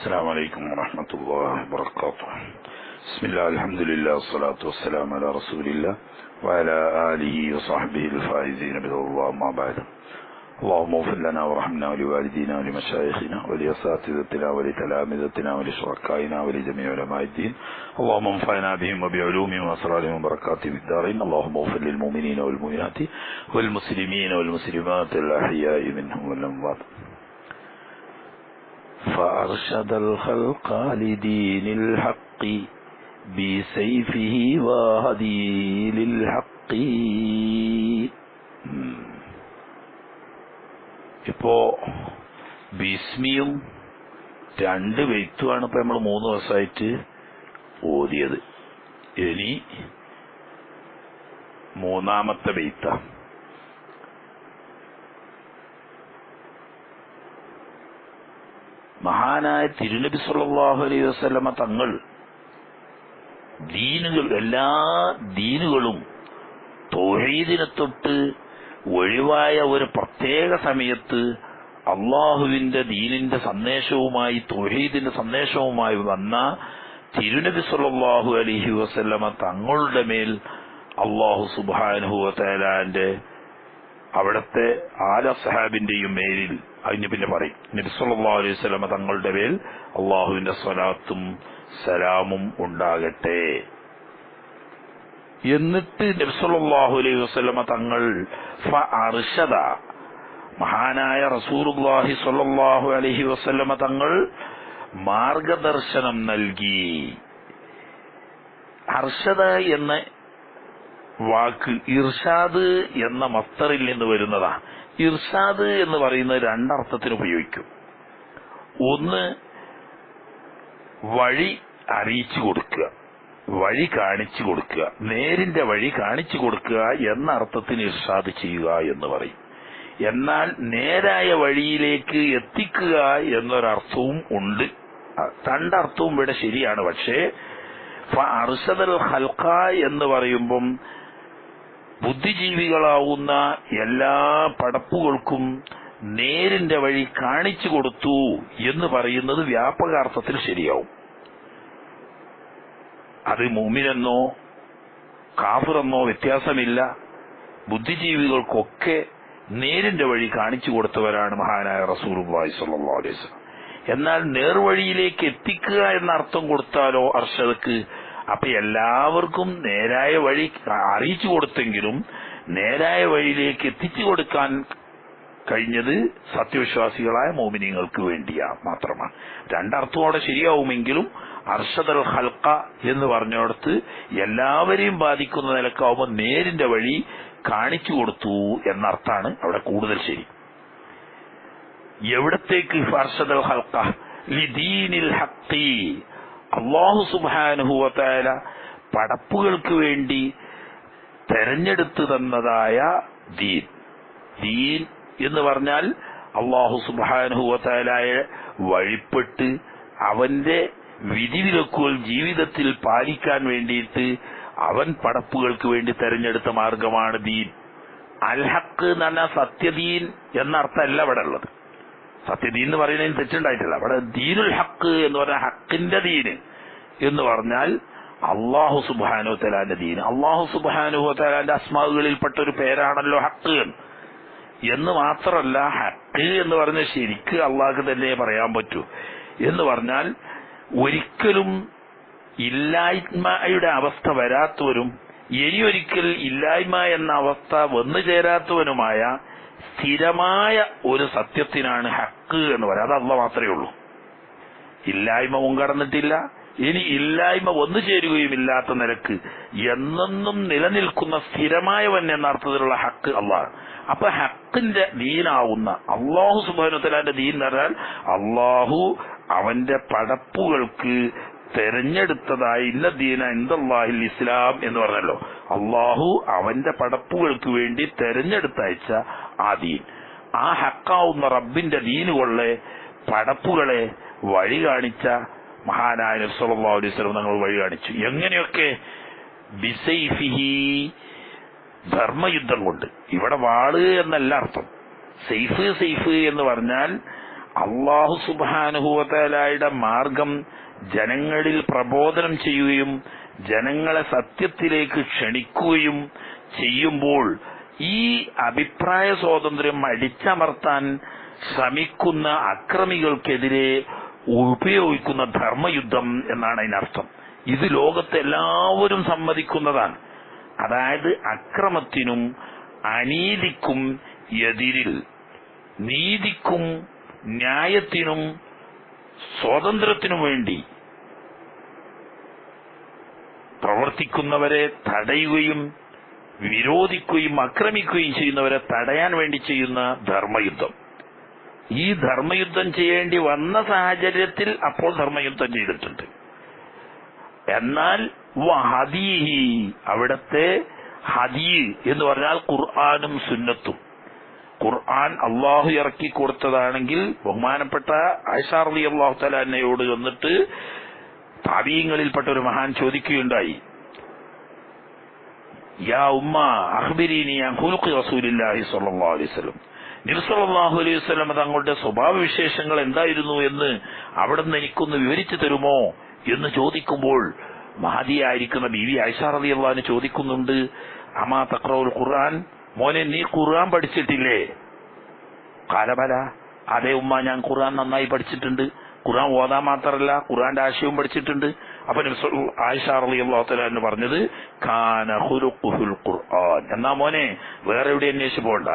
السلام عليكم ورحمة الله وبركاته. بسم الله الحمد لله والصلاة والسلام على رسول الله وعلى آله وصحبه الفائزين برضا الله ما بعد. اللهم اغفر لنا وارحمنا ولوالدينا ولمشايخنا ولأساتذتنا ولتلامذتنا ولشركائنا ولجميع علماء الدين. اللهم انفعنا بهم وبعلومهم وأسرارهم وبركاتهم في الدارين. اللهم اغفر للمؤمنين والمؤمنات والمسلمين والمسلمات الأحياء منهم والأموات. فأرشد الخلق لدين الحق بسيفه وهدي للحق ഉം. ഇപ്പോ ബിസ്മിയും രണ്ട് വെയ്ത്തുമാണ് ഇപ്പൊ നമ്മൾ മൂന്ന് ദിവസമായിട്ട് ഓതിയത് ഇനി മൂന്നാമത്തെ വെയ്ത്ത മഹാനായ തിരുനബി സല്ലാഹു അലൈഹി വസല്ലമ തങ്ങൾ ദീനുകൾ എല്ലാ ദീനുകളും തൗഹീദിനെ തൊട്ട് ഒഴിവായ ഒരു പ്രത്യേക സമയത്ത് അള്ളാഹുവിന്റെ ദീനിന്റെ സന്ദേശവുമായി തൗഹീദിന്റെ സന്ദേശവുമായി വന്ന തിരുനബി സല്ലാഹു അലഹി വസല്ലമ തങ്ങളുടെ മേൽ അള്ളാഹു വതആലാന്റെ അവിടുത്തെ ആല സഹാബിന്റെയും മേലിൽ അതിന് പിന്നെ പറയും. നബിസ്വല്ലാ അലൈഹി വസല്ലമ തങ്ങളുടെ മേൽ അള്ളാഹുവിന്റെ സ്വലാത്തും സലാമും ഉണ്ടാകട്ടെ. എന്നിട്ട് നബി സല്ലല്ലാഹു അലൈഹി വസ്ലമ തങ്ങൾ ഫഅർശദ മഹാനായ റസൂർഹി സ്വല്ലല്ലാഹു അലഹി വസ്ലമ തങ്ങൾ മാർഗദർശനം നൽകി. അർഷദ എന്ന വാക്ക് ഇർഷാദ് എന്ന മസ്തറിൽ നിന്ന് വരുന്നതാ. ഇർഷാദ് എന്ന് പറയുന്നത് രണ്ടർത്ഥത്തിന് ഉപയോഗിക്കും. ഒന്ന് വഴി അറിയിച്ചു കൊടുക്കുക. വഴി കാണിച്ചു കൊടുക്കുക. നേരിന്റെ വഴി കാണിച്ചു കൊടുക്കുക എന്ന അർത്ഥത്തിന് ഇർഷാദ് ചെയ്യുക എന്ന് പറയും. എന്നാൽ നേരായ വഴിയിലേക്ക് എത്തിക്കുക എന്നൊരർത്ഥവും ഉണ്ട്. രണ്ടർത്ഥവും ഇവിടെ ശരിയാണ്. പക്ഷേ അർഷദൽ ഹൽക്ക എന്ന് പറയുമ്പം ബുദ്ധിജീവികളാവുന്ന എല്ലാ പടപ്പുകൾക്കും നേരിന്റെ വഴി കാണിച്ചു കൊടുത്തു എന്ന് പറയുന്നത് വ്യാപകാർത്ഥത്തിൽ ശരിയാവും. അത് മൂമിനെന്നോ കാഫിറെന്നോ വ്യത്യാസമില്ല. ബുദ്ധിജീവികൾക്കൊക്കെ നേരിന്റെ വഴി കാണിച്ചു കൊടുത്തവരാണ് മഹാനായ റസൂൽ എന്നാൽ നേർവഴിയിലേക്ക് എത്തിക്കുക എന്ന അർത്ഥം കൊടുത്താലോ അർഷദക്ക് അപ്പൊ എല്ലാവർക്കും നേരായ വഴി അറിയിച്ചു കൊടുത്തെങ്കിലും നേരായ വഴിയിലേക്ക് എത്തിച്ചു കൊടുക്കാൻ കഴിഞ്ഞത് സത്യവിശ്വാസികളായ മോമിനിങ്ങൾക്ക് വേണ്ടിയാ മാത്രമാണ് രണ്ടർത്ഥം അവിടെ ശരിയാവുമെങ്കിലും അർഷദൽ ഹൽക്ക എന്ന് പറഞ്ഞിടത്ത് എല്ലാവരെയും ബാധിക്കുന്ന നിലക്കാവുമ്പോൾ നേരിന്റെ വഴി കാണിച്ചു കൊടുത്തു എന്നർത്ഥാണ് അവിടെ കൂടുതൽ ശരി. എവിടത്തേക്ക് അർഷദൽ ഹൽക്ക ലിദീനിൽ ഹക്കി അള്ളാഹു സുബാനുഹുവത്തായ പടപ്പുകൾക്ക് വേണ്ടി തെരഞ്ഞെടുത്തു തന്നതായ ദീൻ. ദീൻ എന്ന് പറഞ്ഞാൽ അള്ളാഹു സുബാനുഹുവത്തായ വഴിപ്പെട്ട് അവന്റെ വിധിവിലക്കുകൾ ജീവിതത്തിൽ പാലിക്കാൻ വേണ്ടിയിട്ട് അവൻ പടപ്പുകൾക്ക് വേണ്ടി തെരഞ്ഞെടുത്ത മാർഗമാണ് ദീൻ. അൽഹക്ക് എന്ന് പറഞ്ഞാൽ സത്യദീൻ എന്ന അർത്ഥമല്ല ഇവിടെ ഉള്ളത്. സത്യദീൻ എന്ന് പറയുന്നതിന് തെറ്റുണ്ടായിട്ടില്ല. അവിടെ ദീനുൽ ഹക്ക് എന്ന് പറഞ്ഞാൽ ഹക്കിന്റെ ദീന് എന്ന് പറഞ്ഞാൽ അള്ളാഹു സുബാനു തലാന്റെ ദീന് അള്ളാഹു സുബാനു തലാന്റെ അസ്മാവുകളിൽപ്പെട്ട ഒരു പേരാണല്ലോ ഹക്ക് എന്ന്. മാത്രമല്ല ഹക്ക് എന്ന് പറഞ്ഞ ശരിക്ക് അള്ളാഹ് തന്നെ പറയാൻ പറ്റൂ. എന്ന് പറഞ്ഞാൽ ഒരിക്കലും ഇല്ലായ്മയുടെ അവസ്ഥ വരാത്തവരും ഇനിയൊരിക്കൽ ഇല്ലായ്മ എന്ന അവസ്ഥ വന്നു ചേരാത്തവനുമായ സ്ഥിരമായ ഒരു സത്യത്തിനാണ് ഹക്ക് എന്ന് പറയുന്നത്. അത് അള്ള മാത്രമേ ഉള്ളൂ. ഇല്ലായ്മ മുൻകടന്നിട്ടില്ല ഇനി ഇല്ലായ്മ വന്നു ചേരുകയും ഇല്ലാത്ത നിലയ്ക്ക് എന്നെന്നും നിലനിൽക്കുന്ന സ്ഥിരമായവൻ എന്ന അർത്ഥത്തിലുള്ള ഹക്ക് അള്ളാഹ്. അപ്പൊ ഹക്കിന്റെ ദീനാവുന്ന അള്ളാഹു സുബാനുത്തലാന്റെ ദീൻ എന്ന് പറഞ്ഞാൽ അള്ളാഹു അവന്റെ പടപ്പുകൾക്ക് തെരഞ്ഞെടുത്തതായി ഇന്ന ദീന ഇന്ദാഹിൽ ഇസ്ലാം എന്ന് പറഞ്ഞല്ലോ. അള്ളാഹു അവന്റെ പടപ്പുകൾക്ക് വേണ്ടി തെരഞ്ഞെടുത്തയച്ച ആ ദീൻ ആ ഹക്കാവുന്ന റബ്ബിന്റെ ദീനുകളെ പടപ്പുകളെ വഴി കാണിച്ച മഹാനായ നബി സല്ലല്ലാഹു അലൈഹി വഴി കാണിച്ചു. എങ്ങനെയൊക്കെ? ബിസൈഫിഹി ധർമ്മയുദ്ധം കൊണ്ട്. ഇവിടെ വാൾ എന്നല്ല അർത്ഥം. സെയ്ഫ് സെയ്ഫ് എന്ന് പറഞ്ഞാൽ അള്ളാഹു സുബാനുഭവത്തലായുടെ മാർഗം ജനങ്ങളിൽ പ്രബോധനം ചെയ്യുകയും ജനങ്ങളെ സത്യത്തിലേക്ക് ക്ഷണിക്കുകയും ചെയ്യുമ്പോൾ ഈ അഭിപ്രായ സ്വാതന്ത്ര്യം അടിച്ചമർത്താൻ ശ്രമിക്കുന്ന അക്രമികൾക്കെതിരെ ഉപയോഗിക്കുന്ന ധർമ്മയുദ്ധം എന്നാണ് അതിനർത്ഥം. ഇത് ലോകത്ത് എല്ലാവരും സമ്മതിക്കുന്നതാണ്. അതായത് അക്രമത്തിനും അനീതിക്കും എതിരിൽ. നീതിക്കും ന്യായത്തിനും സ്വാതന്ത്ര്യത്തിനും വേണ്ടി പ്രവർത്തിക്കുന്നവരെ തടയുകയും വിരോധിക്കുകയും ആക്രമിക്കുകയും ചെയ്യുന്നവരെ തടയാൻ വേണ്ടി ചെയ്യുന്ന ധർമ്മയുദ്ധം. ഈ ധർമ്മയുദ്ധം ചെയ്യേണ്ടി വന്ന സാഹചര്യത്തിൽ അപ്പോൾ ധർമ്മയുദ്ധം ചെയ്തിട്ടുണ്ട്. എന്നാൽ ഹദീഹി അവിടത്തെ ഹദീ എന്ന് പറഞ്ഞാൽ ഖുർആാനും സുന്നത്തും. ഖുർആൻ അള്ളാഹു ഇറക്കി കൊടുത്തതാണെങ്കിൽ ബഹുമാനപ്പെട്ട ഐഷാർലി അള്ളാഹു തലാന്നയോട് വന്നിട്ട് താപീയങ്ങളിൽപ്പെട്ട ഒരു മഹാൻ ചോദിക്കുകയുണ്ടായി. തങ്ങളുടെ സ്വഭാവ വിശേഷങ്ങൾ എന്തായിരുന്നു എന്ന് അവിടുന്ന് എനിക്കൊന്ന് വിവരിച്ചു തരുമോ എന്ന് ചോദിക്കുമ്പോൾ മഹതിയായിരിക്കുന്ന വി ഐഷാറതി അള്ളഹാന് ചോദിക്കുന്നുണ്ട് അമാ തഖറഉൽ ഖുർആൻ? മോനെ നീ ഖുർആൻ പഠിച്ചിട്ടില്ലേ? കാലബല അതേ ഉമ്മ ഞാൻ ഖുർആൻ നന്നായി പഠിച്ചിട്ടുണ്ട്. ഖുർആൻ ഓതാ മാത്രമല്ല ഖുർആന്റെ ആശയവും പഠിച്ചിട്ടുണ്ട്. അപ്പൊ ആയിഷ റളിയല്ലാഹു തആല എന്ന് പറഞ്ഞത് ഖുലുഖുൽ ഖുർആൻ. എന്നാ മോനെ വേറെ എവിടെ അന്വേഷിച്ചു പോകണ്ട.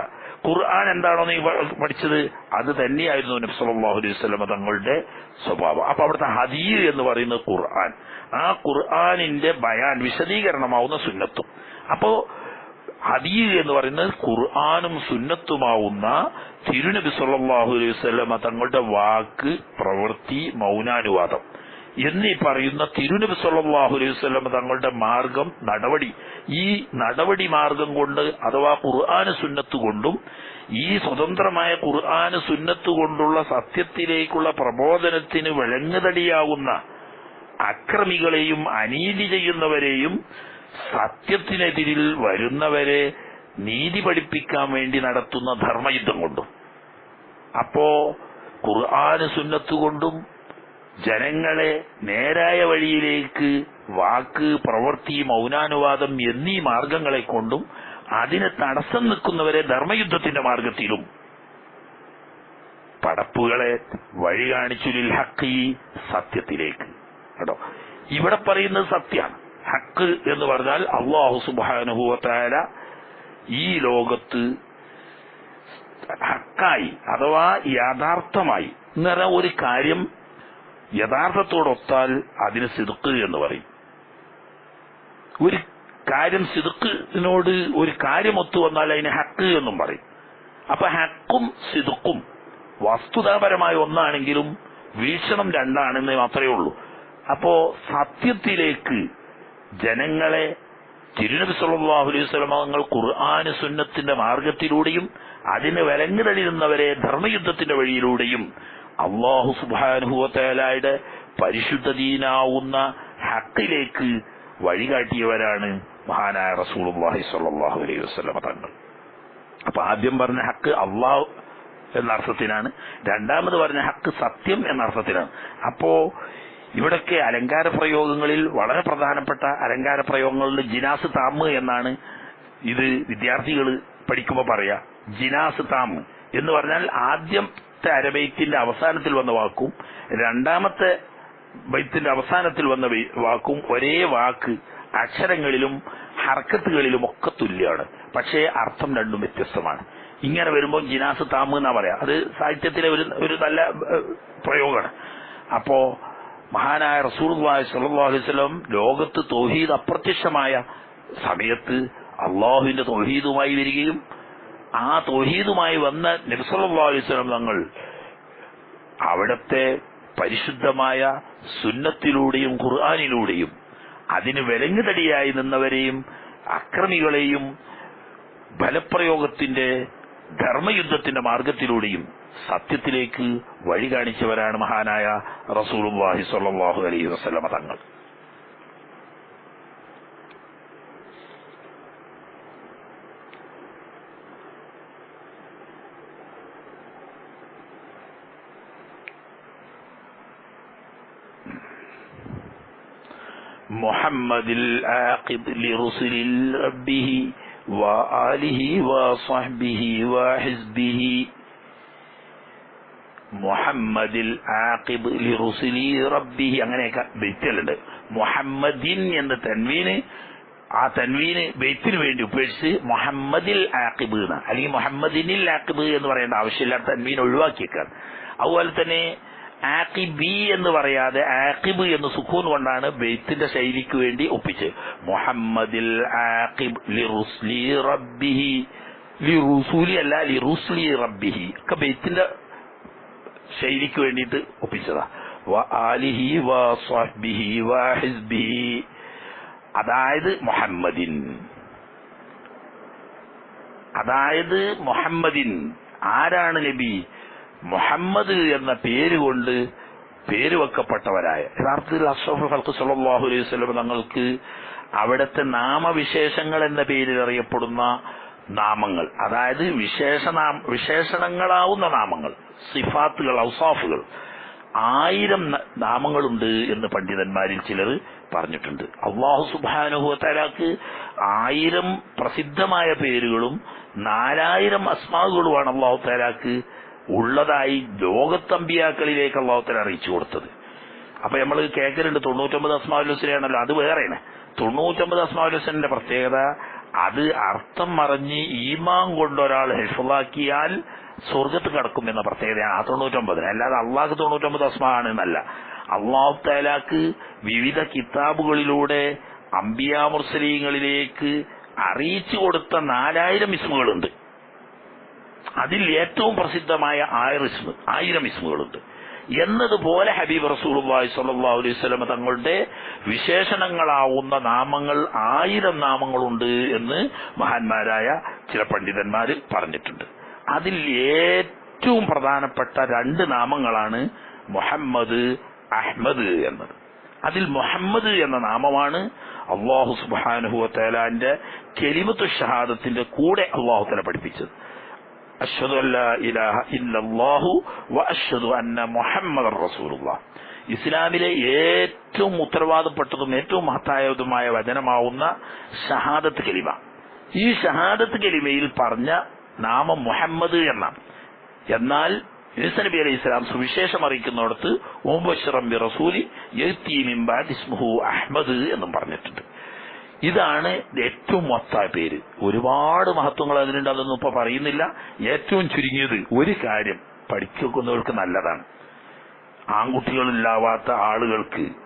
ഖുർആൻ എന്താണോ നീ പഠിച്ചത്? അത് തന്നെയായിരുന്നു നബി സല്ലല്ലാഹു അലൈഹി വസല്ലം തങ്ങളുടെ സ്വഭാവം. അപ്പൊ അവിടുത്തെ ഹദീർ എന്ന് പറയുന്നത് ഖുർആൻ. ആ ഖുർആനിന്റെ ബയാൻ വിശദീകരണമാവുന്ന സുന്നത്തും. അപ്പോ ഹദീർ എന്ന് പറയുന്നത് ഖുർആാനും സുന്നത്തുമാവുന്ന തിരുനബി സല്ലാഹു അലൈഹി വസല്ലമ തങ്ങളുടെ വാക്ക് പ്രവൃത്തി മൗനാനുവാദം. എന്നീ പറയുന്ന തിരുനബി സല്ലല്ലാഹു അലൈഹി വസല്ലം തങ്ങളുടെ മാർഗം നടപടി ഈ നടപടി മാർഗം കൊണ്ട് അഥവാ ഖുർആാന് സുന്നത്ത് കൊണ്ടും ഈ സ്വതന്ത്രമായ ഖുർആാന് സുന്നത്ത് കൊണ്ടുള്ള സത്യത്തിലേക്കുള്ള പ്രബോധനത്തിന് വഴങ്ങുതടിയാവുന്ന അക്രമികളെയും അനീതി ചെയ്യുന്നവരെയും സത്യത്തിനെതിരിൽ വരുന്നവരെ നീതി പഠിപ്പിക്കാൻ വേണ്ടി നടത്തുന്ന ധർമ്മയുദ്ധം കൊണ്ടും. അപ്പോ ഖുർആാന് സുന്നത്ത് കൊണ്ടും ജനങ്ങളെ നേരായ വഴിയിലേക്ക് വാക്ക് പ്രവൃത്തി മൗനാനുവാദം എന്നീ മാർഗങ്ങളെ കൊണ്ടും അതിന് തടസ്സം നിൽക്കുന്നവരെ ധർമ്മയുദ്ധത്തിന്റെ മാർഗത്തിലും. പടപ്പുകളെ വഴി കാണിച്ചു ഹക്കി സത്യത്തിലേക്ക്. കേട്ടോ? ഇവിടെ പറയുന്നത് സത്യമാണ് ഹക്ക് എന്ന് പറഞ്ഞാൽ അള്ളാഹു സുബാനുഭവത്തായ ഈ ലോകത്ത് ഹക്കായി അഥവാ യാഥാർത്ഥമായി എന്ന് പറഞ്ഞാൽ ഒരു കാര്യം യഥാർത്ഥത്തോടൊത്താൽ അതിന് സിതുക്ക് എന്ന് പറയും. ഒരു കാര്യം സിതുക്കിനോട് ഒരു കാര്യം ഒത്തു വന്നാൽ അതിന് ഹക്ക് എന്നും പറയും. അപ്പൊ ഹക്കും സിതുക്കും വസ്തുതാപരമായ ഒന്നാണെങ്കിലും വീക്ഷണം രണ്ടാണെന്ന് മാത്രമേ ഉള്ളൂ. അപ്പോ സത്യത്തിലേക്ക് ജനങ്ങളെ തിരുനബി സല്ലല്ലാഹു അലൈഹി ഖുർആന് സുന്നത്തിന്റെ മാർഗത്തിലൂടെയും അതിന് വിലങ്ങുതളിരുന്നവരെ ധർമ്മയുദ്ധത്തിന്റെ വഴിയിലൂടെയും അള്ളാഹു സുബാനുഹുവത്തേലായുടെ പരിശുദ്ധ ദീനാവുന്ന ഹക്കിലേക്ക് വഴികാട്ടിയവരാണ് മഹാനായ റസൂലുള്ളാഹി സ്വല്ലല്ലാഹു അലൈഹി വസല്ലം തങ്ങൾ. അപ്പൊ ആദ്യം പറഞ്ഞ ഹക്ക് അള്ളാഹു എന്ന അർത്ഥത്തിനാണ് രണ്ടാമത് പറഞ്ഞ ഹക്ക് സത്യം എന്ന അർത്ഥത്തിനാണ് അപ്പോ ഇവിടൊക്കെ അലങ്കാര പ്രയോഗങ്ങളിൽ വളരെ പ്രധാനപ്പെട്ട അലങ്കാര പ്രയോഗങ്ങളിൽ ജിനാസ് താമ് എന്നാണ് ഇത് വിദ്യാർത്ഥികൾ പഠിക്കുമ്പോൾ പറയാ. ജിനാസ് താമ് എന്ന് പറഞ്ഞാൽ ആദ്യത്തെ അരബൈത്തിന്റെ അവസാനത്തിൽ വന്ന വാക്കും രണ്ടാമത്തെ ബൈത്തിന്റെ അവസാനത്തിൽ വന്ന വാക്കും ഒരേ വാക്ക് അക്ഷരങ്ങളിലും ഹർക്കത്തുകളിലും ഒക്കെ തുല്യമാണ് പക്ഷേ അർത്ഥം രണ്ടും വ്യത്യസ്തമാണ്. ഇങ്ങനെ വരുമ്പോൾ ജിനാസ് താമ് എന്നാ പറയാ. അത് സാഹിത്യത്തിലെ ഒരു ഒരു നല്ല പ്രയോഗമാണ്. അപ്പോ മഹാനായ റസൂർ വസല്ലം ലോകത്ത് തോഹീദ് അപ്രത്യക്ഷമായ സമയത്ത് അള്ളാഹുവിന്റെ തോഹീദുമായി വരികയും ആ തൊഹീദുമായി വന്ന വസല്ലം തങ്ങൾ അവിടത്തെ പരിശുദ്ധമായ സുന്നത്തിലൂടെയും ഖുർആാനിലൂടെയും അതിന് വിലങ്ങുതടിയായി നിന്നവരെയും അക്രമികളെയും ബലപ്രയോഗത്തിന്റെ ധർമ്മയുദ്ധത്തിന്റെ മാർഗത്തിലൂടെയും സത്യത്തിലേക്ക് വഴി കാണിച്ചവരാണ് മഹാനായ റസൂലുള്ളാഹി സ്വല്ലല്ലാഹു അലൈഹി വസല്ലമ തങ്ങൾ. محمد العاقب لرسل ربه وآله وصحبه وحزبه മുഹമ്മദിൽ ആഖിബ് ലിറുസുലി റബ്ബിഹി അങ്ങനെയൊക്കെ ബെയ്റ്റുകളുണ്ട് മുഹമ്മദിൻ എന്ന തൻവീന് ആ തൻവീന് ബെയ്ത്തിന് വേണ്ടി ഉപേക്ഷിച്ച് മുഹമ്മദിൽ ആഖിബ് എന്ന് അല്ലെങ്കിൽ മുഹമ്മദിനിൽ ആഖിബ് എന്ന് പറയേണ്ട ആവശ്യമില്ല തൻവീൻ ഒഴിവാക്കിയേക്കാണ് അതുപോലെ തന്നെ ആഖിബി എന്ന് പറയാതെ ആക്കിബ് എന്ന് സുഖൂൻ കൊണ്ടാണ് ബെയ്ത്തിന്റെ ശൈലിക്ക് വേണ്ടി ഒപ്പിച്ച്. മുഹമ്മദിൽ ആഖിബ് ലിറുസ്ലി റബ്ബിഹി. ലിറുസൂലി അല്ല ലിറുസ്ലി റബ്ബിഹി. ഒക്കെ ബെയ്ത്തിന്റെ ശൈലിക്ക് വേണ്ടിയിട്ട് ഒപ്പിച്ചതാ. ആലിഹി വ സ്വഹ്ബിഹി അതായത് മുഹമ്മദിൻ. അതായത് മുഹമ്മദിൻ. ആരാണ് നബി? മുഹമ്മദ് എന്ന പേര് കൊണ്ട് പേര് വെക്കപ്പെട്ടവരായ യഥാർത്ഥത്തിൽ അഷ്റഫുൽ ഹൽക്ക് സല്ലാഹു അലൈഹി സ്വലം തങ്ങൾക്ക് അവിടുത്തെ നാമവിശേഷങ്ങൾ എന്ന പേരിൽ അറിയപ്പെടുന്ന നാമങ്ങൾ അതായത് വിശേഷനാം വിശേഷണങ്ങളാവുന്ന നാമങ്ങൾ സിഫാത്തുകൾ ഔസാഫുകൾ. ആയിരം നാമങ്ങളുണ്ട് എന്ന് പണ്ഡിതന്മാരിൽ ചിലർ പറഞ്ഞിട്ടുണ്ട്. അള്ളാഹു സുബാനുഹുവത്താലാക്ക് ആയിരം പ്രസിദ്ധമായ പേരുകളും നാലായിരം അസ്മാവുകളുമാണ് അള്ളാഹു താലാക്ക് ഉള്ളതായി ലോകത്തമ്പിയാക്കളിലേക്ക് അള്ളാഹു താല അറിയിച്ചു കൊടുത്തത്. അപ്പൊ നമ്മൾ കേൾക്കലുണ്ട് തൊണ്ണൂറ്റൊമ്പത് അസ്മാവുൽ ഹുസനാണല്ലോ അത് വേറെയാണ്. തൊണ്ണൂറ്റൊമ്പത് അസ്മാവുൽ ഹുസന്റെ പ്രത്യേകത അത് അർത്ഥം മറിഞ്ഞ് ഈമാൻ കൊണ്ട് ഒരാൾ സ്വർഗത്ത് കടക്കും എന്ന പ്രത്യേകതയാണ് ആ തൊണ്ണൂറ്റൊമ്പതിന് അല്ലാതെ അള്ളാഹ് തൊണ്ണൂറ്റൊമ്പത് അസ്മാണ് എന്നല്ല. അള്ളാഹു താലാക്ക് വിവിധ കിതാബുകളിലൂടെ അംബിയാ മുർസലീങ്ങളിലേക്ക് അറിയിച്ചു കൊടുത്ത നാലായിരം ഇസ്മുകളുണ്ട്. അതിൽ ഏറ്റവും പ്രസിദ്ധമായ ആയിരം ആയിരം ഇസ്മുകളുണ്ട്. എന്നതുപോലെ ഹബീബ് റസൂലുള്ളാഹി സല്ലാ അലൈഹി വസല്ലം തങ്ങളുടെ വിശേഷണങ്ങളാവുന്ന നാമങ്ങൾ ആയിരം നാമങ്ങളുണ്ട് എന്ന് മഹാന്മാരായ ചില പണ്ഡിതന്മാർ പറഞ്ഞിട്ടുണ്ട്. അതിൽ ഏറ്റവും പ്രധാനപ്പെട്ട രണ്ട് നാമങ്ങളാണ് മുഹമ്മദ് അഹ്മദ് എന്നത്. അതിൽ മുഹമ്മദ് എന്ന നാമമാണ് അള്ളാഹു സുബാനുഹുഅലാന്റെ കെലിമത്തു ഷഹാദത്തിന്റെ കൂടെ അള്ളാഹു പഠിപ്പിച്ചത്. അഷ്ഹദു അല്ലാ ഇലാഹ ഇല്ലല്ലാഹു വ അഷ്ഹദു അന്ന മുഹമ്മദർ റസൂലുള്ളാഹ്. ഇസ്ലാമിലെ ഏറ്റവും ഉത്തരവാദപ്പെട്ടതും ഏറ്റവും മഹത്തായതുമായ വചനമാവുന്ന ഷഹാദത്ത് കലിമ. ഈ ഷഹാദത്ത് കലിമയിൽ പറഞ്ഞ നാമം മുഹമ്മദ് എന്നാണ്. എന്നാൽ യൂസ നബി അലൈഹി ഇസ്ലാം സുവിശേഷം അറിയിക്കുന്നിടത്ത് ഓംബശ്റം ബി റസൂലി അഹ്മദ് എന്നും പറഞ്ഞിട്ടുണ്ട്. ഇതാണ് ഏറ്റവും മൊത്തായ പേര്. ഒരുപാട് മഹത്വങ്ങൾ അതിനുണ്ട് അതൊന്നും ഇപ്പൊ പറയുന്നില്ല. ഏറ്റവും ചുരുങ്ങിയത് ഒരു കാര്യം പഠിക്കുന്നവർക്ക് നല്ലതാണ്. ആൺകുട്ടികളില്ലാവാത്ത ആളുകൾക്ക്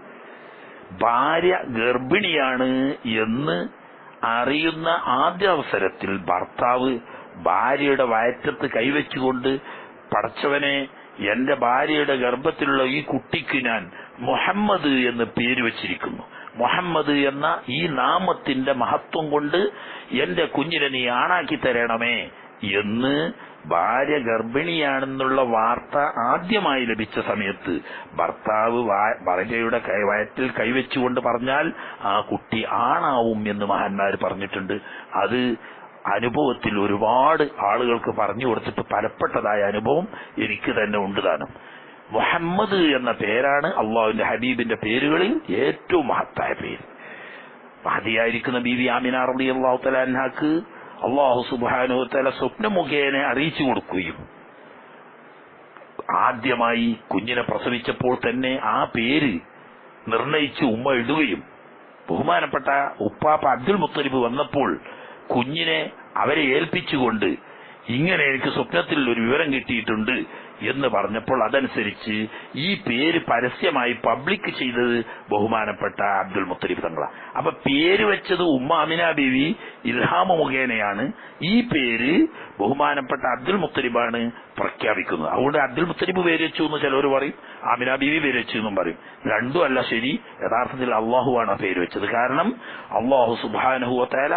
ഭാര്യ ഗർഭിണിയാണ് എന്ന് അറിയുന്ന ആദ്യ അവസരത്തിൽ ഭർത്താവ് ഭാര്യയുടെ വയറ്റത്ത് കൈവച്ചുകൊണ്ട് പടച്ചവനെ എന്റെ ഭാര്യയുടെ ഗർഭത്തിലുള്ള ഈ കുട്ടിക്ക് ഞാൻ മുഹമ്മദ് എന്ന് പേര് വച്ചിരിക്കുന്നു. മുഹമ്മദ് എന്ന ഈ നാമത്തിന്റെ മഹത്വം കൊണ്ട് എന്റെ കുഞ്ഞിനെ നീ ആണാക്കി തരണമേ എന്ന് ഭാര്യ ഗർഭിണിയാണെന്നുള്ള വാർത്ത ആദ്യമായി ലഭിച്ച സമയത്ത് ഭർത്താവ് ഭാര്യയുടെ വയറ്റിൽ കൈവച്ചുകൊണ്ട് പറഞ്ഞാൽ ആ കുട്ടി ആണാവും എന്ന് മഹാന്മാര് പറഞ്ഞിട്ടുണ്ട്. അത് അനുഭവത്തിൽ ഒരുപാട് ആളുകൾക്ക് പറഞ്ഞു കൊടുത്തിട്ട് പലപ്പെട്ടതായ അനുഭവം എനിക്ക് തന്നെ ഉണ്ട് താനും. മുഹമ്മദ് എന്ന പേരാണ് അള്ളാഹുവിന്റെ ഹബീബിന്റെ പേരുകളിൽ ഏറ്റവും മഹത്തായ പേര്. മഹതിയായിരിക്കുന്ന ബീവി ആമിന റബി അള്ളാഹു തലാൻഹാക്ക് അള്ളാഹു സുബാനു തല സ്വപ്ന മുഖേന അറിയിച്ചു കൊടുക്കുകയും ആദ്യമായി കുഞ്ഞിനെ പ്രസവിച്ചപ്പോൾ തന്നെ ആ പേര് നിർണയിച്ച് ഉമ്മ ഇടുകയും ബഹുമാനപ്പെട്ട ഉപ്പാപ്പ അബ്ദുൽ മുത്തലിബ് വന്നപ്പോൾ കുഞ്ഞിനെ അവരെ ഏൽപ്പിച്ചുകൊണ്ട് ഇങ്ങനെ എനിക്ക് സ്വപ്നത്തിൽ ഒരു വിവരം കിട്ടിയിട്ടുണ്ട്. എന്ന് പറഞ്ഞപ്പോൾ അതനുസരിച്ച് ഈ പേര് പരസ്യമായി പബ്ലിക് ചെയ്തത് ബഹുമാനപ്പെട്ട അബ്ദുൽ മുത്തലിബ് തങ്ങളാണ്. അപ്പൊ പേര് വെച്ചത് ഉമ്മ അമിന ബീവി ഇൽഹാമ മുഖേനയാണ്. ഈ പേര് ബഹുമാനപ്പെട്ട അബ്ദുൽ മുത്തലിബാണ് പ്രഖ്യാപിക്കുന്നത്. അതുകൊണ്ട് അബ്ദുൽ മുത്തലിബ് പേര് വെച്ചു എന്ന് ചിലവർ പറയും ആമിന ബീവി പേര് വെച്ചു എന്നും പറയും. രണ്ടും അല്ല ശരി യഥാർത്ഥത്തിൽ അള്ളാഹുവാണ് ആ പേര് വെച്ചത്. കാരണം അള്ളാഹു സുബാനുഹുവത്തേല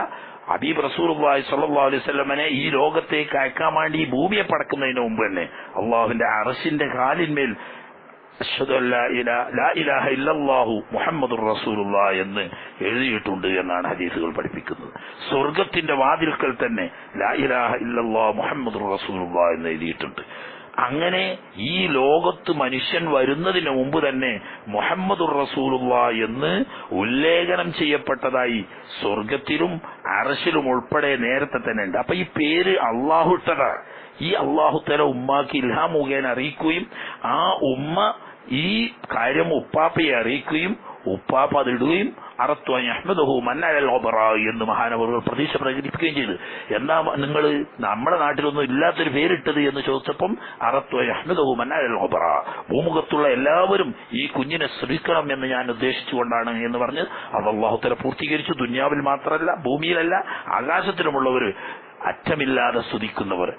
ഹബീബ് റസൂർവായി സല്ലാ അലൈഹി സ്വലമനെ ഈ ലോകത്തേക്ക് അയക്കാൻ വേണ്ടി ഭൂമിയെ പടക്കുന്നതിന് മുമ്പ് തന്നെ അള്ളാഹുവിന്റെ അറസിന്റെ കാലിന്മേൽ എന്ന് എഴുതിയിട്ടുണ്ട് എന്നാണ് ഹദീസുകൾ പഠിപ്പിക്കുന്നത്. സ്വർഗത്തിന്റെ വാതിൽക്കൽ തന്നെ ലാ ഇലാഹ ഇല്ലാ മുഹമ്മദ് റസൂലുള്ള എന്ന് എഴുതിയിട്ടുണ്ട്. അങ്ങനെ ഈ ലോകത്ത് മനുഷ്യൻ വരുന്നതിന് മുമ്പ് തന്നെ മുഹമ്മദുർ റസൂലുള്ള എന്ന് ഉല്ലേഖനം ചെയ്യപ്പെട്ടതായി സ്വർഗത്തിലും അറശിലും ഉൾപ്പെടെ നേരത്തെ തന്നെ ഉണ്ട്. അപ്പൊ ഈ പേര് അള്ളാഹു ഇട്ടതാണ് ഈ അള്ളാഹുത്തല തല ഉമ്മാക്ക് ഇൽഹാം മുഖേന അറിയിക്കുകയും ആ ഉമ്മ ഈ കാര്യം ഉപ്പാപ്പയെ അറിയിക്കുകയും ഉപ്പാപ്പ അതിടുകയും അറത്വ അഹമ്മദഹു മന്നാലൽ ഒബറ എന്ന് മഹാനവറുകൾ പ്രതീക്ഷ പ്രകടിപ്പിക്കുകയും ചെയ്തു. എന്താ നിങ്ങൾ നമ്മുടെ നാട്ടിലൊന്നും ഇല്ലാത്തൊരു പേരിട്ടത് എന്ന് ചോദിച്ചപ്പം അറത്വ അഹമ്മദഹു മന്നാലൽ ഒബറ ഭൂമുഖത്തുള്ള എല്ലാവരും ഈ കുഞ്ഞിനെ ശ്രമിക്കണം എന്ന് ഞാൻ ഉദ്ദേശിച്ചുകൊണ്ടാണ് എന്ന് പറഞ്ഞ് അത് അള്ളാഹുത്തല പൂർത്തീകരിച്ചു. ദുന്യാവിൽ മാത്രമല്ല ഭൂമിയിലല്ല ആകാശത്തിലുമുള്ളവർ അറ്റമില്ലാതെ സ്തുതിക്കുന്നവർ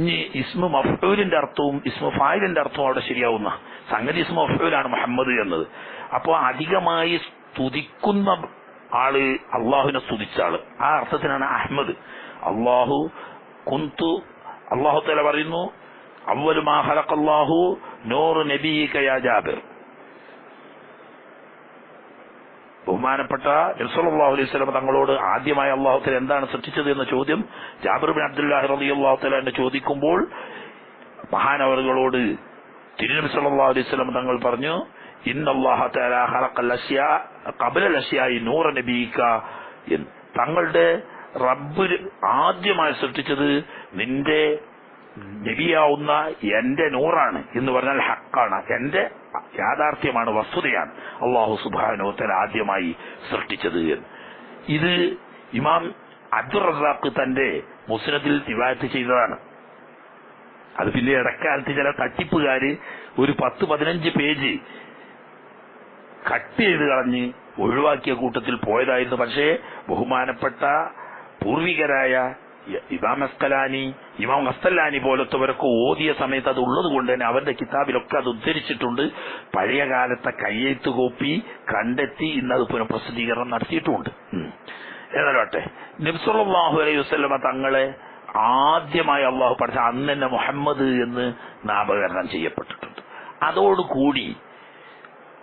ഇനി ഇസ്മു മഫൂലിന്റെ അർത്ഥവും ഇസ്മു ഫായിലിന്റെ അർത്ഥവും അവിടെ ശരിയാവുന്ന സംഗതി ഇസ്മു മഫൂലാണ് മുഹമ്മദ് എന്നത്. അപ്പോൾ അധികമായി സ്തുതിക്കുന്ന ആൾ അള്ളാഹുവിനെ സ്തുതിച്ച ആൾ. ആ അർത്ഥത്തിനാണ് അഹമ്മദ് അള്ളാഹു കുന്തു അള്ളാഹു തല പറയുന്നു അവലു ഖലഖല്ലാഹു നൂറ് നബീക യാ ജാബിർ. ബഹുമാനപ്പെട്ട നബ്സല്ലാഹു അലൈഹി സ്വലം തങ്ങളോട് ആദ്യമായി അള്ളാഹുത്തല എന്താണ് സൃഷ്ടിച്ചത് എന്ന ചോദ്യം ജാബിർ ബിൻ അബ്ദുല്ലാഹി റലി അള്ളാഹുത്തല ചോദിക്കുമ്പോൾ മഹാനവറുകളോട് തിരുനബി സല്ലല്ലാഹു അലൈഹി വസല്ലം തങ്ങൾ പറഞ്ഞു നൂറ നബീക്ക തങ്ങളുടെ റബ്ബ് ആദ്യമായി സൃഷ്ടിച്ചത് നിന്റെ നബിയാവുന്ന എന്റെ നൂറാണ് എന്ന് പറഞ്ഞാൽ ഹക്കാണ്. എന്റെ യാഥാർത്ഥ്യമാണ് വസ്തുതയാണ് അള്ളാഹു സുബാനോത്തൽ ആദ്യമായി സൃഷ്ടിച്ചത് ഇത് ഇമാം അബ്ദുൾ റസാഖ് തന്റെ മുസ്നദിൽ തിവാത്ത് ചെയ്തതാണ്. അത് പിന്നെ ഇടക്കാലത്ത് ചില തട്ടിപ്പുകാര് ഒരു പത്ത് പതിനഞ്ച് പേജ് കട്ട് ചെയ്ത് കളഞ്ഞ് ഒഴിവാക്കിയ കൂട്ടത്തിൽ പോയതായിരുന്നു. പക്ഷേ ബഹുമാനപ്പെട്ട പൂർവികരായ ഇമാം അസ്കലാനി ഇമാം അസ്തല്ലാനി പോലത്തവരൊക്കെ ഓതിയ സമയത്ത് അത് ഉള്ളത് കൊണ്ട് തന്നെ അവരുടെ കിതാബിലൊക്കെ അത് ഉദ്ധരിച്ചിട്ടുണ്ട്. പഴയ കാലത്തെ കയ്യെഴുത്ത് കോപ്പി കണ്ടെത്തി ഇന്നത് പുനഃപ്രസിദ്ധീകരണം നടത്തിയിട്ടുമുണ്ട് ഏതായാലോട്ടെ നബ്സുല്ലാഹു അലൈഹി വസ്ലമ തങ്ങളെ ആദ്യമായി അള്ളാഹു പഠിച്ച അന്ന് മുഹമ്മദ് എന്ന് നാമകരണം ചെയ്യപ്പെട്ടിട്ടുണ്ട്. അതോടുകൂടി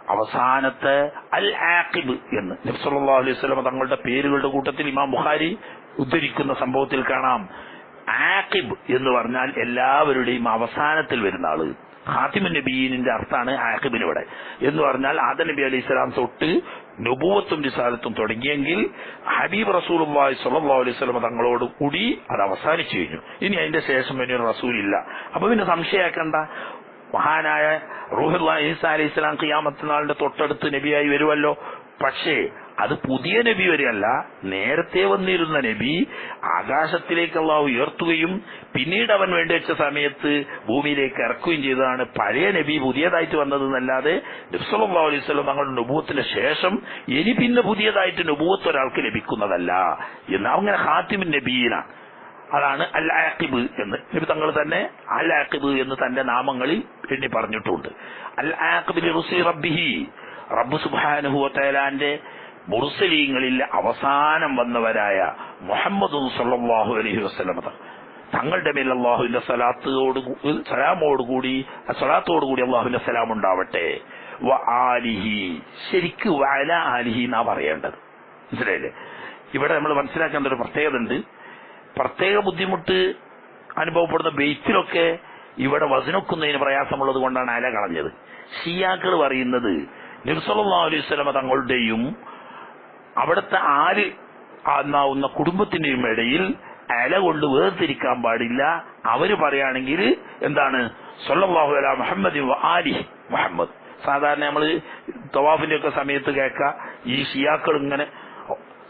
അവസാനത്തെ അൽ ആഖിബ് എന്ന്. നബ്സല്ലാ അലൈഹി സ്വലമ തങ്ങളുടെ പേരുകളുടെ കൂട്ടത്തിൽ ഇമാം ബുഖാരി ഉദ്ധരിക്കുന്ന സംഭവത്തിൽ കാണാം. ആഖിബ് എന്ന് പറഞ്ഞാൽ എല്ലാവരുടെയും അവസാനത്തിൽ വരുന്ന ആൾ. ഹാത്തിമ നബീനിന്റെ അർത്ഥമാണ് ആഖിബിന് ഇവിടെ എന്ന് പറഞ്ഞാൽ ആദ നബി അലൈഹി സ്വലാം തൊട്ട് നുബൂവത്തും റിസാലത്തും തുടങ്ങിയെങ്കിൽ ഹബീബ് റസൂൽ സല്ലാ അലൈഹി സ്വലമ തങ്ങളോട് കൂടി അത് അവസാനിച്ചു കഴിഞ്ഞു. ഇനി അതിന്റെ ശേഷം ഇനി റസൂൽ ഇല്ല അപ്പൊ പിന്നെ സംശയാക്കണ്ട മഹാനായ റൂഹുല്ലാ ഈസാ അലൈഹി ഇസ്ലാം ഖിയാമത്ത് നാളിന്റെ തൊട്ടടുത്ത് നബിയായി വരുമല്ലോ. പക്ഷേ അത് പുതിയ നബി വരെയല്ല. നേരത്തെ വന്നിരുന്ന നബി ആകാശത്തിലേക്ക് അള്ളാഹു ഉയർത്തുകയും പിന്നീട് അവൻ വേണ്ടി വെച്ച സമയത്ത് ഭൂമിയിലേക്ക് ഇറക്കുകയും ചെയ്തതാണ് പഴയ നബി പുതിയതായിട്ട് വന്നതെന്നല്ലാതെ നബ്സല്ലാ അലൈഹി സ്വലം തങ്ങളുടെ നുബൂത്തിന് ശേഷം ഇനി പിന്നെ പുതിയതായിട്ട് നുബൂത്ത് ഒരാൾക്ക് ലഭിക്കുന്നതല്ല. എന്ന് അങ്ങനെ ഹാത്തിമിൻ നബീനാണ് അതാണ് അൽ എന്ന്. നബി തങ്ങൾ തന്നെ അൽ എന്ന് തന്റെ നാമങ്ങളിൽ എണ്ണി പറഞ്ഞിട്ടുണ്ട്. അൽ ആഖിബിൽ റുസി റബ്ബിഹി റബ്ബ് മുർസലീങ്ങളിൽ അവസാനം വന്നവരായ മുഹമ്മദ് സല്ലാഹു അലഹി വസ്ലമ തങ്ങളുടെ മേൽ അള്ളാഹുവിന്റെ സലാത്തോട് സലാമോടുകൂടി സലാത്തോടുകൂടി അള്ളാഹുവിന്റെ സലാം ഉണ്ടാവട്ടെ. വ ആലിഹി ശരിക്ക് വല ആലിഹി എന്നാ പറയേണ്ടത്. മനസ്സിലായില്ലേ? ഇവിടെ നമ്മൾ മനസ്സിലാക്കേണ്ട ഒരു പ്രത്യേകത ഉണ്ട്. പ്രത്യേക ബുദ്ധിമുട്ട് അനുഭവപ്പെടുന്ന ബെയ്ത്തിലൊക്കെ ഇവിടെ വസനൊക്കുന്നതിന് പ്രയാസമുള്ളത് കൊണ്ടാണ് അല കളഞ്ഞത്. ഷിയാക്കൾ പറയുന്നത് നിർസലാ അലൈഹി സ്വലമ തങ്ങളുടെയും അവിടുത്തെ ആര് ആവുന്ന കുടുംബത്തിന്റെയും ഇടയിൽ അല കൊണ്ട് വേർതിരിക്കാൻ പാടില്ല. അവർ പറയുകയാണെങ്കിൽ എന്താണ്? സൊല്ലാഹു അല മുഹമ്മദ് ആലി മുഹമ്മദ്. സാധാരണ നമ്മൾ തവാഫിന്റെ ഒക്കെ സമയത്ത് കേൾക്ക ഈ ഷിയാക്കൾ ഇങ്ങനെ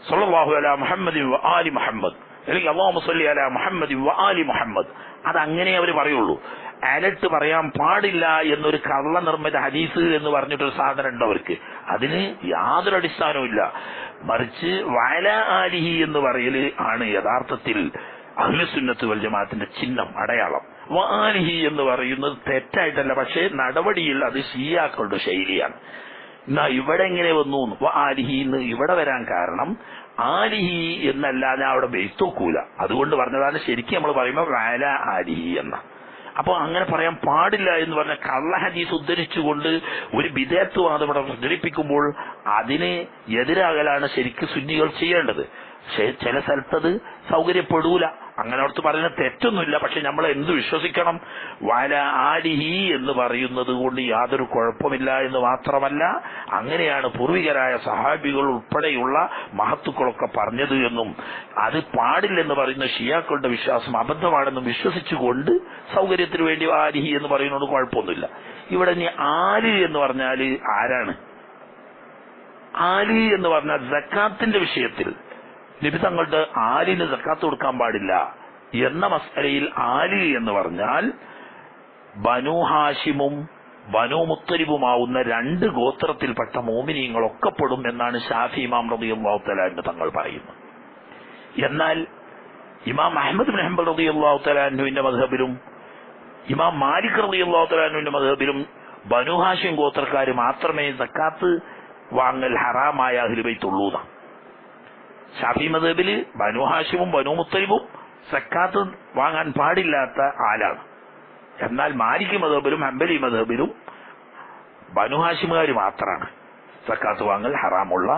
സൊല്ലാഹു അല മുഹമ്മദ് ആലി മുഹമ്മദ്. അല്ലെങ്കിൽ അള്ളാഹു മുസല്ലി അല മുഹമ്മദ് ആലി മുഹമ്മദ്. അത് അങ്ങനെ അവർ പറയുള്ളൂ. അലട്ട് പറയാൻ പാടില്ല എന്നൊരു കള്ള നിർമ്മിത ഹദീസ് എന്ന് പറഞ്ഞിട്ടൊരു സാധനം ഉണ്ട് അവർക്ക്. അതിന് യാതൊരു അടിസ്ഥാനവും ഇല്ല. മറിച്ച് വയല ആലിഹി എന്ന് പറയൽ ആണ് യഥാർത്ഥത്തിൽ അഹ്ലുസുന്നത്ത് വൽ ജമാഅത്തിന്റെ ചിഹ്നം അടയാളം. വാലിഹി എന്ന് പറയുന്നത് തെറ്റായിട്ടല്ല പക്ഷേ നടപടിയിൽ അത് ഷിയാക്കളുടെ ശൈലിയാണ്. എന്നാ ഇവിടെ എങ്ങനെ വന്നു? ആലിഹി എന്ന് ഇവിടെ വരാൻ കാരണം ആലിഹി എന്നല്ലാതെ അവിടെ ബെയ്ത്തോക്കൂല അതുകൊണ്ട് പറഞ്ഞതാണ് ശരിക്കും നമ്മൾ പറയുമ്പോൾ വാല ആലിഹി എന്ന. അപ്പൊ അങ്ങനെ പറയാൻ പാടില്ല എന്ന് പറഞ്ഞ കള്ള ഹദീസ് ഉദ്ധരിച്ചുകൊണ്ട് ഒരു വിദേത്വവാദം ഇവിടെ പ്രചരിപ്പിക്കുമ്പോൾ അതിന് എതിരാകലാണ് ശരിക്കും സുന്നികൾ ചെയ്യേണ്ടത്. ചില സ്ഥലത്തത് സൗകര്യപ്പെടൂല. അങ്ങനെ ഓർത്ത് പറയുന്നത് തെറ്റൊന്നുമില്ല പക്ഷെ നമ്മൾ എന്ത് വിശ്വസിക്കണം? വല ആലിഹി എന്ന് പറയുന്നത് കൊണ്ട് യാതൊരു കുഴപ്പമില്ല എന്ന് മാത്രമല്ല അങ്ങനെയാണ് പൂർവികരായ സഹാബികൾ ഉൾപ്പെടെയുള്ള മഹത്തുക്കളൊക്കെ പറഞ്ഞത് എന്നും അത് പാടില്ലെന്ന് പറയുന്ന ഷിയാക്കളുടെ വിശ്വാസം അബദ്ധമാണെന്നും വിശ്വസിച്ചുകൊണ്ട് സൗകര്യത്തിന് വേണ്ടി ആലിഹി എന്ന് പറയുന്നത് കുഴപ്പമൊന്നുമില്ല. ഇവിടെ ഇനി ആൽ എന്ന് പറഞ്ഞാൽ ആരാണ്? ആലി എന്ന് പറഞ്ഞാൽ ജക്കാത്തിന്റെ വിഷയത്തിൽ നബി തങ്ങളുടെ ആലിന് സക്കാത്ത് കൊടുക്കാൻ പാടില്ല എന്ന മസലയിൽ ആലി എന്ന് പറഞ്ഞാൽ ബനു ഹാഷിമും ബനു രണ്ട് ഗോത്രത്തിൽപ്പെട്ട മോമിനിയങ്ങളൊക്കെ പെടും എന്നാണ് ഷാഫി ഇമാം റബി അള്ളാഹുത്തലാന്റെ തങ്ങൾ പറയുന്നത്. എന്നാൽ ഇമാം അഹമ്മദ് ബിൻ ഹംബൽ അള്ളാഹുത്തലാഹുവിന്റെ തലാൻഹുവിന്റെ മധബിലും ഇമാം മാലിക് റബി അള്ളാഹുത്തലാഹുവിന്റെ മധബിലും ബനു ഹാഷിം ഗോത്രക്കാർ മാത്രമേ സക്കാത്ത് വാങ്ങൽ ഹറാമായ അഹിലുബൈത്തുള്ളൂന്നാണ് ഷാഫി മദബിൽ ബനു ഹാഷിമും ബനു മുത്തലിബും സക്കാത്ത് വാങ്ങാൻ പാടില്ലാത്ത ആലാണ് എന്നാൽ മാലിക് മദബിലും ഹംബലി മദബിലും ബനു ഹാഷിമുകാർ മാത്രമാണ് സക്കാത്ത് വാങ്ങൽ ഹറാമുള്ള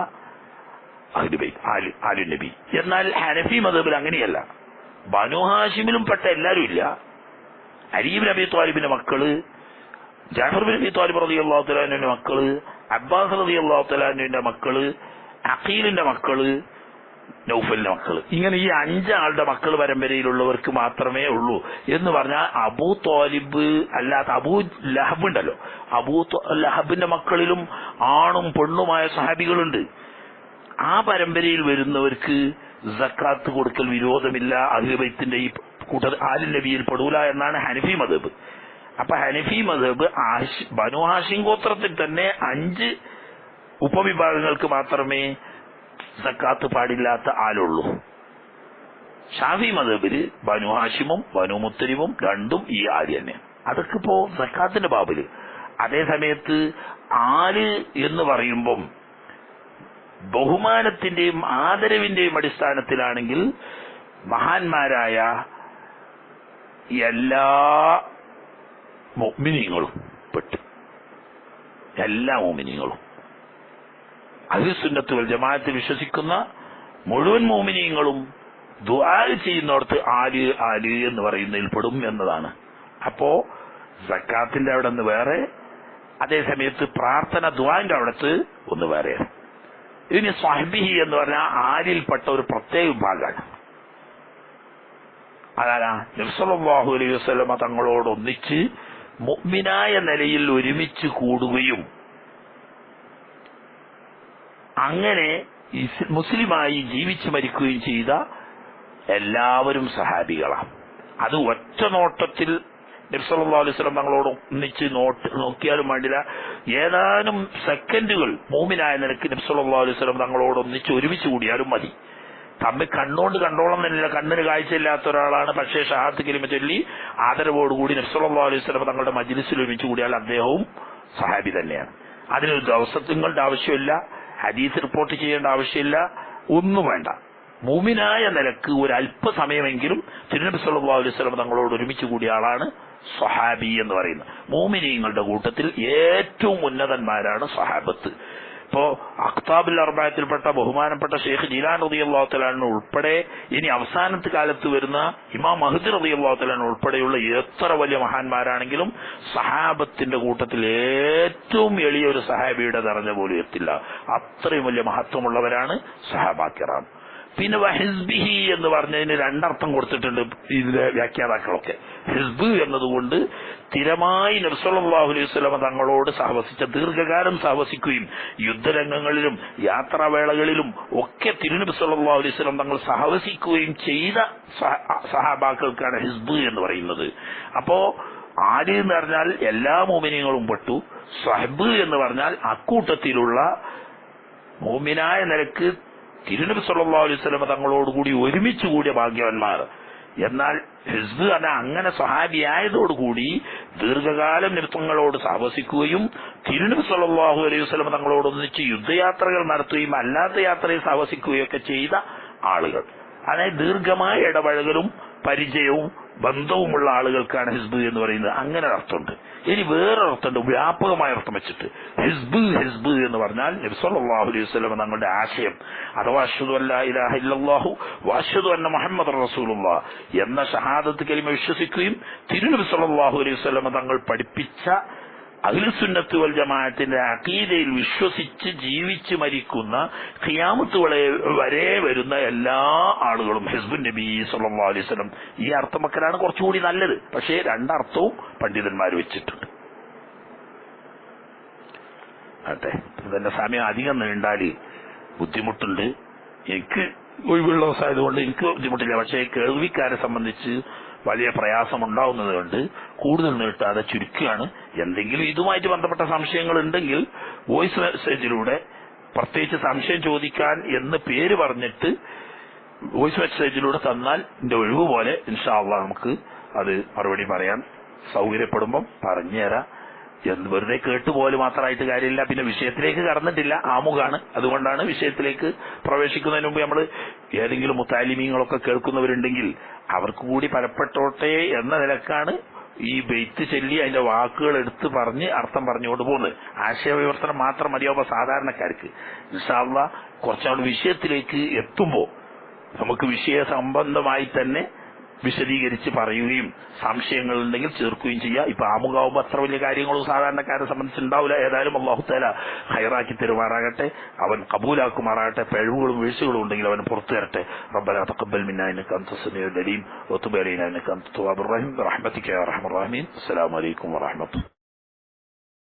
ആലു നബി. എന്നാൽ ഹനഫി മദബിൽ അങ്ങനെയല്ല. ബനു ഹാഷിമിലും പെട്ട എല്ലാവരും ഇല്ല. അരീബ് നബി ത്വാലിബിന്റെ മക്കൾ ജാഫർ ബിൻ നബി ത്വാലിബ് റതി അള്ളാഹു തലാനുവിന്റെ മക്കൾ അബ്ബാസ് റതി അള്ളാഹു തലാനുവിന്റെ മക്കൾ അഖീലിന്റെ മക്കൾ നൗഫലിന്റെ മക്കൾ. ഇങ്ങനെ ഈ അഞ്ചാളുടെ മക്കൾ പരമ്പരയിലുള്ളവർക്ക് മാത്രമേ ഉള്ളൂ. എന്ന് പറഞ്ഞാൽ അബൂ തോലിബ് അല്ലാത്ത അബൂ ലഹബ് ഉണ്ടല്ലോ. അബൂ ലഹബിന്റെ മക്കളിലും ആണും പെണ്ണുമായ സഹാബികളുണ്ട്. ആ പരമ്പരയിൽ വരുന്നവർക്ക് സക്കാത്ത് കൊടുക്കൽ വിരോധമില്ല. അഹിബൈത്തിന്റെ ഈ കൂട്ട ആലിൻ നബിയിൽ പെടൂല എന്നാണ് ഹനഫി മദബ് അപ്പൊ ഹനഫി മദബ് ബനു ഹാഷിം ഗോത്രത്തിൽ തന്നെ അഞ്ച് ഉപവിഭാഗങ്ങൾക്ക് മാത്രമേ സക്കാത്ത് പാടില്ലാത്ത ആളുള്ളൂ. ഷാഫി മതബിൽ ബനു ഹാഷിമും ബനു മുത്തരിമും രണ്ടും ഈ ആൽ തന്നെ. അതൊക്കെ ഇപ്പോ സക്കാത്തിന്റെ ബാബിൽ. അതേ സമയത്ത് ആൽ എന്ന് പറയുമ്പം ബഹുമാനത്തിന്റെയും ആദരവിന്റെയും അടിസ്ഥാനത്തിലാണെങ്കിൽ മഹാന്മാരായ എല്ലാ മോമിനിയങ്ങളും പെട്ടു. എല്ലാ മോമിനിയങ്ങളും അഹിസുന്നത്ത് സുന്നത്തുകൾ ജമാഅത്തിൽ വിശ്വസിക്കുന്ന മുഴുവൻ മോമിനിയങ്ങളും ദുആ ചെയ്യുന്നോടത്ത് ആൽ ആൽ എന്ന് പറയുന്നതിൽ പെടും എന്നതാണ്. അപ്പോ സക്കാത്തിന്റെ അവിടെ നിന്ന് വേറെ അതേസമയത്ത് പ്രാർത്ഥന ദുആന്റെ അവിടത്ത് ഒന്ന് വേറെ. ഇനി സ്വാഹിബിഹി എന്ന് പറഞ്ഞാൽ ആരിൽപ്പെട്ട ഒരു പ്രത്യേക വിഭാഗമാണ്. അതാരാ? നിർസലാഹു അലൈഹി വസ്ലമ തങ്ങളോട് മുഗ്മിനായ നിലയിൽ ഒരുമിച്ച് കൂടുകയും അങ്ങനെ മുസ്ലിമായി ജീവിച്ചു മരിക്കുകയും ചെയ്ത എല്ലാവരും സഹാബികളാണ്. അത് ഒറ്റ നോട്ടത്തിൽ നബ്സല്ലാ തങ്ങളോട് ഒന്നിച്ച് നോട്ട് നോക്കിയാലും വേണ്ടില്ല. ഏതാനും സെക്കൻഡുകൾ മൂമിനായ നിലയ്ക്ക് നബ്സല്ലാ അലൈഹി സ്വലം തങ്ങളോട് ഒന്നിച്ച് ഒരുമിച്ച് കൂടിയാലും മതി. തമ്മിൽ കണ്ണുകൊണ്ട് കണ്ടോളം തന്നെയല്ല കണ്ണിന് കാഴ്ചയില്ലാത്ത ഒരാളാണ്. പക്ഷേ ഷഹാത്ത് കിലിമ ചൊല്ലി ആദരവോടുകൂടി നബ്സല്ലാ അലൈഹി സ്വലം തങ്ങളുടെ മജിലിസിൽ ഒരുമിച്ച് കൂടിയാൽ അദ്ദേഹവും സഹാബി തന്നെയാണ്. അതിനൊരു ദിവസത്തിങ്ങളുടെ ആവശ്യമില്ല. ഹദീസ് റിപ്പോർട്ട് ചെയ്യേണ്ട ആവശ്യമില്ല. ഒന്നും വേണ്ട. മൂമിനായ നിലയ്ക്ക് ഒരു അല്പസമയമെങ്കിലും തിരുനബി സല്ലാഹു അലൈഹി വസല്ലം തങ്ങളോട് ഒരുമിച്ച് കൂടിയ ആളാണ് സ്വഹാബി എന്ന് പറയുന്നത്. മൂമിനീങ്ങളുടെ കൂട്ടത്തിൽ ഏറ്റവും ഉന്നതന്മാരാണ് സ്വഹാബത്ത്. ഇപ്പോ അഖ്താബുൽ അർബായത്തിൽപ്പെട്ട ബഹുമാനപ്പെട്ട ഷെയ്ഖ് ജീലാൻ റതി അള്ളാഹുത്തലാൻ ഉൾപ്പെടെ ഇനി അവസാനത്തെ കാലത്ത് വരുന്ന ഇമാം മഹദ് റതി അള്ളാഹുത്തലാൻ ഉൾപ്പെടെയുള്ള എത്ര വലിയ മഹാന്മാരാണെങ്കിലും സഹാബത്തിന്റെ കൂട്ടത്തിൽ ഏറ്റവും എളിയ ഒരു സഹാബിയുടെ നിറഞ്ഞ പോലും എത്തില്ല. അത്രയും വലിയ മഹത്വമുള്ളവരാണ് സഹാബാക്കിറാം. പിന്നെ ഹിസ്ബിഹി എന്ന് പറഞ്ഞതിന് രണ്ടർത്ഥം കൊടുത്തിട്ടുണ്ട് ഇതിലെ വ്യാഖ്യാതാക്കളൊക്കെ. ഹിസ്ബ് എന്നതുകൊണ്ട് സ്ഥിരമായി നബ്സല്ലാഹു അലൈഹി സ്വലമ തങ്ങളോട് സഹവസിച്ച ദീർഘകാലം സഹവസിക്കുകയും യുദ്ധരംഗങ്ങളിലും യാത്രാവേളകളിലും ഒക്കെ തിരുനബി സല്ലല്ലാഹു അലൈഹി സ്വലം തങ്ങൾ സഹവസിക്കുകയും ചെയ്ത സഹ- സഹാബാക്കൾക്കാണ് ഹിസ്ബ് എന്ന് പറയുന്നത്. അപ്പോ ആര് എന്ന് പറഞ്ഞാൽ എല്ലാ മോമിനിയങ്ങളും പെട്ടു. സഹബ് എന്ന് പറഞ്ഞാൽ അക്കൂട്ടത്തിലുള്ള മോമിനായ നിലയ്ക്ക് തിരുനബി സല്ലാ അലൈഹി വസല്ലം തങ്ങളോടുകൂടി ഒരുമിച്ച് കൂടിയ ഭാഗ്യവന്മാർ. എന്നാൽ ഹിസ്ബ് അത് അങ്ങനെ സഹാബിയായതോടുകൂടി ദീർഘകാലം നൃത്തങ്ങളോട് സാഹസിക്കുകയും തിരുനബി സല്ലാഹു അലൈഹി വസല്ലം തങ്ങളോടൊന്നിച്ച് യുദ്ധയാത്രകൾ നടത്തുകയും അല്ലാത്ത യാത്രയിൽ സാഹസിക്കുകയും ഒക്കെ ചെയ്ത ആളുകൾ. അതായത് ദീർഘമായ ഇടപഴകലും പരിചയവും ബന്ധവുമുള്ള ആളുകൾക്കാണ് ഹിസ്ബ് എന്ന് പറയുന്നത്. അങ്ങനെ അർത്ഥമുണ്ട്. ഇനി വേറെ അർത്ഥമുണ്ട്. വ്യാപകമായ അർത്ഥം വെച്ചിട്ട്. ഹിസ്ബ് ഹിസ്ബ് എന്ന് പറഞ്ഞാൽ നബി സല്ലല്ലാഹു അലൈഹി വസല്ലം തങ്ങളുടെ ആശയം. അഥവാ അഷ്ഹദു അല്ലാഹു വഅഷ്ഹദു അന്ന മുഹമ്മദർ റസൂലുള്ള എന്ന ഷഹാദത്ത് കലിമ വിശ്വസിക്കുകയും തിരുനബി സല്ലല്ലാഹു അലൈഹി വസല്ലം തങ്ങൾ പഠിപ്പിച്ച അഖിലുസുന്നത്ത് വൽ ജമാഅത്തിന്റെ അഖീദയിൽ വിശ്വസിച്ച് ജീവിച്ച് മരിക്കുന്ന ഖിയാമത്ത് വരെ വരെ വരുന്ന എല്ലാ ആളുകളും ഹിസ്ബുൻ നബി അലൈഹി വസല്ലം ഈ അർത്ഥം വെക്കലാണ് കുറച്ചുകൂടി നല്ലത്. പക്ഷേ രണ്ടർത്ഥവും പണ്ഡിതന്മാർ വെച്ചിട്ടുണ്ട്. അതെ ഇതെന്റെ സമയം അധികം നീണ്ടാൽ ബുദ്ധിമുട്ടുണ്ട്. എനിക്ക് ഒഴിവുള്ള ദിവസമായതുകൊണ്ട് എനിക്ക് ബുദ്ധിമുട്ടില്ല. പക്ഷേ കേൾവിക്കാരെ സംബന്ധിച്ച് വലിയ പ്രയാസം ഉണ്ടാവുന്നത് കൊണ്ട് കൂടുതൽ നീട്ടാതെ ചുരുക്കുകയാണ്. എന്തെങ്കിലും ഇതുമായിട്ട് ബന്ധപ്പെട്ട സംശയങ്ങൾ ഉണ്ടെങ്കിൽ വോയിസ് മെസ്സേജിലൂടെ പ്രത്യേകിച്ച് സംശയം ചോദിക്കാൻ എന്ന് പേര് പറഞ്ഞിട്ട് വോയിസ് മെസ്സേജിലൂടെ തന്നാൽ എന്റെ ഒഴിവ് പോലെ ഇൻഷാള്ള നമുക്ക് അത് മറുപടി പറയാൻ സൗകര്യപ്പെടുമ്പം പറഞ്ഞുതരാം. എന്ന് വെറുതെ കേട്ടുപോലെ മാത്രമായിട്ട് കാര്യമില്ല. പിന്നെ വിഷയത്തിലേക്ക് കടന്നിട്ടില്ല. ആമുഖാണ്. അതുകൊണ്ടാണ് വിഷയത്തിലേക്ക് പ്രവേശിക്കുന്നതിന് മുമ്പ് നമ്മൾ ഏതെങ്കിലും മുത്താലിമീങ്ങളൊക്കെ കേൾക്കുന്നവരുണ്ടെങ്കിൽ അവർക്ക് കൂടി പരപ്പെട്ടോട്ടെ എന്ന നിലക്കാണ് ഈ ബെയ്ത്ത് ചൊല്ലി അതിന്റെ വാക്കുകൾ എടുത്ത് പറഞ്ഞ് അർത്ഥം പറഞ്ഞുകൊണ്ട് പോകുന്നത്. ആശയവിവർത്തനം മാത്രം മതിയാവുമ്പോ സാധാരണക്കാർക്ക്. നിസാവുള്ള കുറച്ചുകൂടി വിഷയത്തിലേക്ക് എത്തുമ്പോൾ നമുക്ക് വിഷയ സംബന്ധമായി തന്നെ വിശദീകരിച്ച് പറയുകയും സംശയങ്ങൾ ഉണ്ടെങ്കിൽ ചേർക്കുകയും ചെയ്യുക. ഇപ്പൊ ആമുഖാവുമ്പോൾ അത്ര വലിയ കാര്യങ്ങളും സാധാരണക്കാരെ സംബന്ധിച്ചുണ്ടാവില്ല ഏതായാലും അള്ളാഹു തല ഹൈറാക്കി തരുമാറാകട്ടെ. അവൻ കബൂലാക്കുമാറാകട്ടെ. പിഴവുകളും വീഴ്ചകളും ഉണ്ടെങ്കിൽ അവൻ പുറത്തു തരട്ടെ റബ്ബന തഖബ്ബൽ മിന്നാ ഇന്നക അൻത സമീഉൽ അലീം വതുബ് അലൈനാ ഇന്നക അൻത തവ്വാബുർ റഹീം. ബിറഹ്മതിക